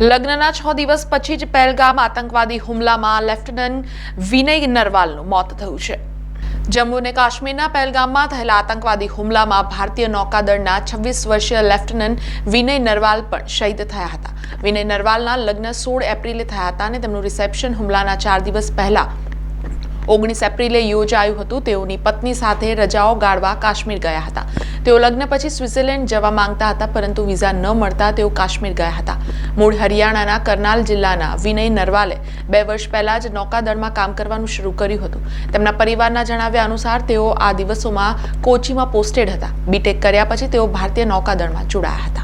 લગ્નના છ દિવસ પછી જ પહેલગામ આતંકવાદી હુમલામાં લેફ્ટનન્ટ વિનય નરવાલનું મોત થયું છે. જમ્મુ અને કાશ્મીરના પહેલગામમાં થયેલા આતંકવાદી હુમલામાં ભારતીય નૌકાદળના છવ્વીસ વર્ષીય લેફ્ટનન્ટ વિનય નરવાલ પણ શહીદ થયા હતા. વિનય નરવાલના લગ્ન સોળ એપ્રિલે થયા હતા અને તેમનું રિસેપ્શન હુમલાના ચાર દિવસ પહેલા ઓગણીસ એપ્રિલે યોજાયું હતું. તેઓની પત્ની સાથે રજાઓ ગાળવા કાશ્મીર ગયા હતા. તેઓ લગ્ન પછી સ્વિટ્ઝરલેન્ડ જવા માંગતા હતા, પરંતુ વિઝા ન મળતા તેઓ કાશ્મીર ગયા હતા. મૂળ હરિયાણાના કરનાલ જિલ્લાના વિનય નરવાલે બે વર્ષ પહેલા જ નૌકાદળમાં કામ કરવાનું શરૂ કર્યું હતું. તેમના પરિવારના જણાવ્યા અનુસાર તેઓ આ દિવસોમાં કોચીમાં પોસ્ટેડ હતા. બીટેક કર્યા પછી તેઓ ભારતીય નૌકાદળમાં જોડાયા હતા.